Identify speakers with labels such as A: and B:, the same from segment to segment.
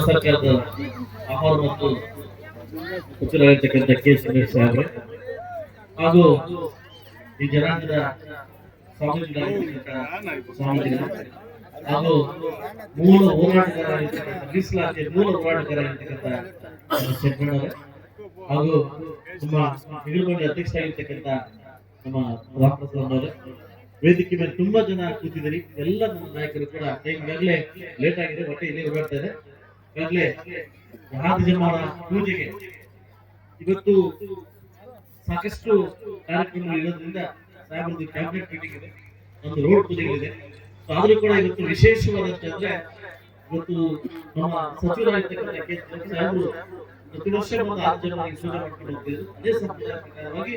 A: ಸರ್ಕಾರದ ಆಹಾರ ಮತ್ತು ಸಚಿವರಾಗಿರ್ತಕ್ಕಂಥ ಕೆ ಸುರೇಶ್ ಹಾಗೂ ಈ ಜನಾಂಗದ ಹಾಗೂ ಮೂಲ ಮೀಸಲಾತಿ ಮೂಲ ಶೆಟ್ಟಣ್ಣವರೇ ಹಾಗೂ ನಮ್ಮ ಹಿರಿಮಂಡಿ ಅಧ್ಯಕ್ಷರಾಗಿರ್ತಕ್ಕಂಥ ನಮ್ಮ ರಾಮಪ್ರಸಾದ್ ಅವರೇ. ವೇದಿಕೆ ಮೇಲೆ ತುಂಬಾ ಜನ ಕೂತಿದ್ದೀರಿ. ಎಲ್ಲ ನಮ್ಮ ನಾಯಕರು ಕೂಡ ಈಗಾಗಲೇ ಲೇಟ್ ಆಗಿದೆ ಹೊಟ್ಟೆ ಇಲ್ಲಿ ಓಡಾಡ್ತಾ ಇದೆ. ಈಗಾಗಲೇ ಮಹಾದಿಜಮ್ಮನ ಪೂಜೆಗೆ ಇವತ್ತು ಸಾಕಷ್ಟು ಕಾರ್ಯಕ್ರಮಗಳು ಇರೋದ್ರಿಂದ ಸಾಹೇಬ್ರದ್ದು ಕ್ಯಾಬಿನೆಟ್ ಮೀಟಿಂಗ್ ಇದೆ, ಒಂದು ರೋಡ್ ಪೂಜೆಗಳಿದೆ. ಆದ್ರೂ ಕೂಡ ಇವತ್ತು ವಿಶೇಷವಾದಂತಂದ್ರೆ ಇವತ್ತು ನಮ್ಮ ಸಚಿವರಾಗಿರ್ತಕ್ಕಂಥ ಪ್ರತಿ ವರ್ಷ ಒಂದು ಆರು ಜನ ಪೂಜೆ ಮಾಡ್ಕೊಂಡು ಹೋಗ್ತಿದ್ರು. ಅದೇ ಸಂಪ್ರದಾಯ ಪ್ರಕಾರವಾಗಿ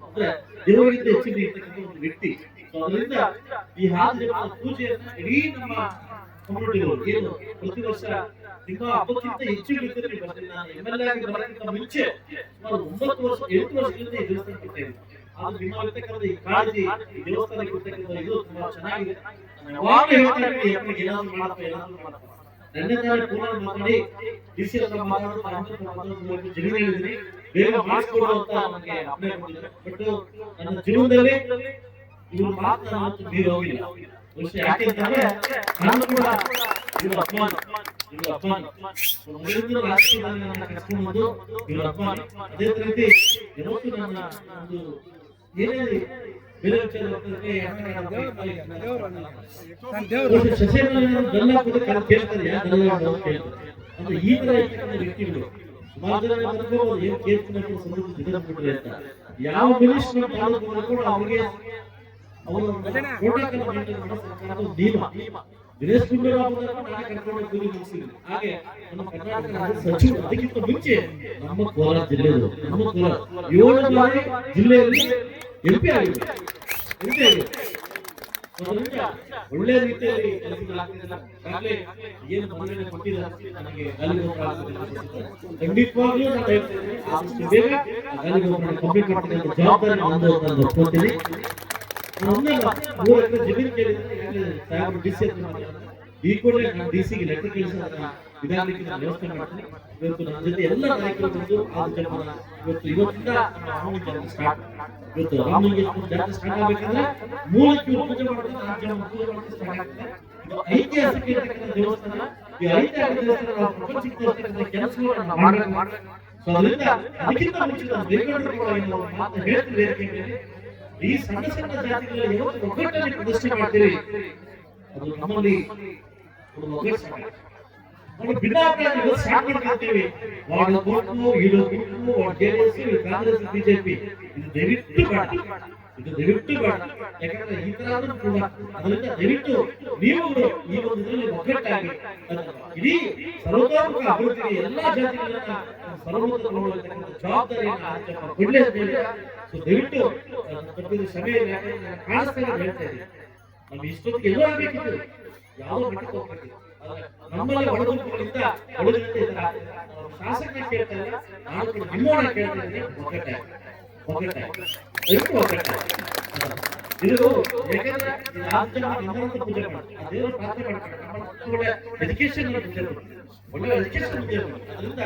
A: ಅಂದ್ರೆ ದೇವರಿಂದ ಹೆಚ್ಚಿನ ಇರ್ತಕ್ಕಂಥ ಒಂದು ವ್ಯಕ್ತಿ. ಅದರಿಂದ ಈ ಜನ್ಮದ ಪೂಜೆಯನ್ನ ಇಡೀ ನಮ್ಮ ಕಮ್ಯುನಿಟಿಗಳು ಪ್ರತಿ ವರ್ಷ ಹೆಚ್ಚು ನಾನು ಎಂ ಆಗಿ ಮುಂಚೆ ಒಂಬತ್ತು ವರ್ಷ, ಎಂಟು ವರ್ಷದಿಂದ ಈ ಆದ್ರೆ ಈ ಕಾಳಜಿ ಈ ದೇವಸ್ಥಾನಕ್ಕೆ ಇದು ತುಂಬಾ ಚೆನ್ನಾಗಿದೆ. ಯಾವಾಗ ಮಾಡಪ್ಪ, ಏನಾದ್ರು ಮಾಡಪ್ಪ. ಪೂರ್ಣ ಮಾತಾಡಿ ಹತ್ರ ಮಾತಾಡೋದು ಜನ ಹೇಳಿದ್ದೀನಿ. ಬೇಗ ಮಾಡಿಕೊಡುವಂತ ನನಗೆ ಅಪ್ಲೈ ಮಾಡಿದ್ದಾರೆ ಬಟ್ ನನ್ನ ಜೀವನದಲ್ಲಿ ಇವ್ರ ಮಾತು ನಾನು ಯಾವತ್ತೂ ಮೀರಿ ಹೋಗಿಲ್ಲ. ಯಾಕೆಂತಂದ್ರೆ ನಾನು ಕೂಡ ಇವ್ರ ಅಪಮಾನ ಇವ್ರ ಅಪಮಾನ ಮುಂದಿನ ರಾಜಕೀಯದಲ್ಲಿ ನನ್ನ ಕರ್ಕೊಂಡು ಬಂದು ಇವ್ರ ಅಪಮಾನ ಅದೇ ರೀತಿ ಯಾವತ್ತೂ ನನ್ನ ಒಂದು ಏನೇ ಬೇರೆ ಕೂಡ ಕೇಳ್ತಾರೆ ಈ ತರ ವ್ಯಕ್ತಿಗಳು ಸುಮಾರು ಜನ ಬರ್ಬೋದು ಏನ್ ಕೇಳ್ತೀನಿ ಸಂದರ್ಭ ಸಿದ್ಧಪಟ್ಟರೆ ಅಂತ. ಯಾವ ಮಿನಿಸ್ಟರ್ ತಾಲೂಕು ಬಂದ್ರು ಅವರಿಗೆ ಅವರು ಪ್ರೋಟೋಕಾಲ್ ಮೇಂಟೈನ್ ಮಾಡೋ ಸರ್ಕಾರದ ನಿಯಮ. ದಿನೇಶ್ ಗುಂಡೂರಾವ್ ಅವರನ್ನ ನಾನೇ ಕರ್ಕೊಂಡು ಹೋಗಿ ಮುಗಿಸಿದ್ದೀನಿ ಹಾಗೆ ನಮ್ಮ ಕರ್ನಾಟಕ ರಾಜ್ಯ ಸಚಿವರು ಅದಕ್ಕಿಂತ ಮುಂಚೆ ನಮ್ಮ ಕೋಲಾರ ಜಿಲ್ಲೆಯವರು ನಮ್ಮ ಕೋಲಾರ ಏಳು ಬಾರಿ ಜಿಲ್ಲೆಯಲ್ಲಿ ಎಂಪಿ ಆಗಿದೆ ಎಂಪಿ ಒಳ್ಳೆ ರೀತಿಯಲ್ಲಿ ಏನು ಮನ್ನಣೆ ಕೊಟ್ಟಿದ್ದಾರೆ ನನಗೆ ಅಂತ ಅಂತ ಜವಾಬ್ದಾರಿ ಅಂತ ನಾನು ಒಪ್ಕೊತೀನಿ ನನ್ನಲ್ಲ ಮೂರು ಎಕರೆ ಜಮೀನು ಕೇಳಿದ್ರೆ ಡಿ ಸಿ ಹತ್ರ ಈ ಡಿ ಸಿಗೆ ಲೆಟರ್ ಕಳಿಸಿ ವಿಧಾನಕ್ಕೆ ನಾನು ವ್ಯವಸ್ಥೆ ಮಾಡ್ತೀನಿ. ಇವತ್ತು ನಮ್ಮ ಜೊತೆ ಎಲ್ಲ ಬಂದು ಆ ಜನ್ಮನ ಇವತ್ತು ಇವತ್ತಿಂದ ನಮ್ಮ ರಾಮ ಜನ್ಮ ಸ್ಟಾರ್ಟ್ ಇವತ್ತು ರಾಮನಿಗೆ ಜನ್ಮ ಸ್ಟಾರ್ಟ್ ಆಗಬೇಕಂದ್ರೆ ಮೂಲಕ್ಕೆ ಪೂಜೆ ಮಾಡೋದು ಆ ಜನ್ಮ ಪೂಜೆ ಮಾಡಿದ್ರೆ ಸ್ಟಾರ್ಟ್ ಆಗ್ತದೆ. ಇದು ಐತಿಹಾಸಿಕ ಇರತಕ್ಕಂಥ ದೇವಸ್ಥಾನ. ಈ ಐತಿಹಾಸಿಕ ದೇವಸ್ಥಾನ ನಾವು ಪ್ರಪಂಚಕ್ಕೆ ತೋರಿಸ್ತಕ್ಕಂಥ ಕೆಲಸಗಳನ್ನ ನಾವು ಮಾಡಬೇಕು. ಸೊ ಅದರಿಂದ ಅದಕ್ಕಿಂತ ಮುಂಚೆ ನಾನು ಬೆಂಗಳೂರು ಕೂಡ ಒಂದು ಮಾತು ವೇದಿಕೆ ಮೇಲೆ ಈ ಸಣ್ಣ ಸಣ್ಣ ಜಾತಿಗಳಲ್ಲಿ ಯಾವತ್ತು ಪ್ರದರ್ಶನ ಮಾಡ್ತೀರಿ? ಅದು ನಮ್ಮಲ್ಲಿ ನಾವು ಭಿನ್ನಾಭಿಪ್ರಾಯಗಳು ಮಾಡ್ಕೊಳ್ತೀವಿ ವಾರ್ಡ್ ಗುಂಪು ಇದು ಗುಂಪು ಜೆಡಿಎಸ್ ಕಾಂಗ್ರೆಸ್ ಬಿಜೆಪಿ. ಇದು ದಯವಿಟ್ಟು ಬೇಡ. ಇದು ದಯವಿಟ್ಟು ಬೇಡ. ಯಾಕಂದ್ರೆ ಈ ಕೂಡ ಅದರಿಂದ ದಯವಿಟ್ಟು ನೀವುಗಳು ಈ ಒಂದು ಇದರಲ್ಲಿ ಒಗ್ಗಟ್ಟಾಗಿ ಇಡೀ ಸರ್ವತೋಮುಖ ಅಭಿವೃದ್ಧಿಗೆ ಎಲ್ಲಾ ಜಾತಿಗಳನ್ನ ನೋಡತಕ್ಕಂಥ ಜವಾಬ್ದಾರಿಯನ್ನು ಕೊಡ್ಲೇಬೇಕು ಸೊ ದಯವಿಟ್ಟು ತಪ್ಪಿದ ಸಮಯ ಕಾಣಿಸ್ತಾ ಹೇಳ್ತಾ ಇದ್ದೀನಿ. ನಮ್ಗೆ ಇಷ್ಟೊತ್ತಿಗೆ ಎಲ್ಲೋ ಆಗ್ಬೇಕಿತ್ತು. ಯಾವುದೋ ಮಟ್ಟಕ್ಕೆ ಹೋಗ್ಬಿಟ್ಟಿದೆ. ನಮ್ಮಲ್ಲಿ ಒಳಗುಂಪುಗಳಿಂದ ಒಳಗಿಂದ ಇದ್ದಾರೆ ಶಾಸಕ ಕೇಳ್ತಾ ಇಲ್ಲ ನಾನು ನಿಮ್ಮೋಣ ಕೇಳ್ತಾ ಇದ್ದೀನಿ ಇದು ಯಾಕಂದ್ರೆ ರಾಜ್ಯ ನಮ್ಮಂತ ಪೂಜೆ ಮಾಡ್ತಾರೆ. ಪ್ರಾರ್ಥನೆ ಒಳ್ಳೆ ಎಜುಕೇಶನ್ ಪೂಜೆ ಮಾಡ್ತಾರೆ. ಒಳ್ಳೆ ಎಜುಕೇಶನ್ ಪೂಜೆ ಮಾಡ್ತಾರೆ. ಅದರಿಂದ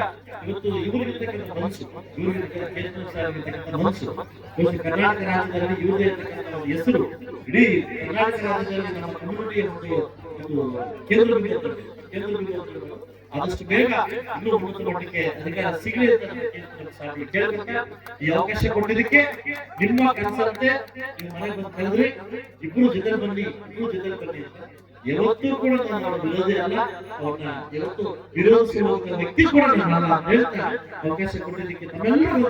A: ಇವತ್ತು ಇವರಿಗಿರ್ತಕ್ಕಂಥ ಮನಸ್ಸು ಇವರಿಗಿರ್ತಕ್ಕಂಥ ಕೇಂದ್ರ ಸಾಹೇಬರಿರ್ತಕ್ಕಂಥ ಮನಸ್ಸು ಇವತ್ತು ಕರ್ನಾಟಕ ರಾಜ್ಯದಲ್ಲಿ ಇವ್ರದೇ ಇರ್ತಕ್ಕಂಥ ಹೆಸರು ಇಡೀ ಕರ್ನಾಟಕ ರಾಜ್ಯದಲ್ಲಿ ನಮ್ಮ ಕಮ್ಯುನಿಟಿಯ ಒಂದು ಕೇಂದ್ರ. ಆದಷ್ಟು ಬೇಗ ಇನ್ನೂ ಉನ್ನತ ಮಟ್ಟಕ್ಕೆ ಅಧಿಕಾರ ಸಿಗಲಿ. ಈ ಅವಕಾಶ ಕೊಟ್ಟಿದ್ದಕ್ಕೆ ನಿಮ್ಮ ಕನಸಂತೆ ನೀವು ಮನೆಗೆ ಬಂದು ಕರೆದ್ರಿ. ಜೊತೆ ಬನ್ನಿ, ಇಬ್ರು ಜೊತೆ ಬನ್ನಿ ಯಾವತ್ತೂ ಕೂಡ ನಾನು ವಿರೋಧಿ ಅಲ್ಲ. ಯಾವತ್ತೂ ವಿರೋಧಿಸುವಂತ ವ್ಯಕ್ತಿ ಕೂಡ ನಾನು ಹೇಳ್ತಾ ಅವಕಾಶ ಕೊಟ್ಟಿದ್ದಕ್ಕೆ ತಮ್ಮೆಲ್ಲರಿಗೂ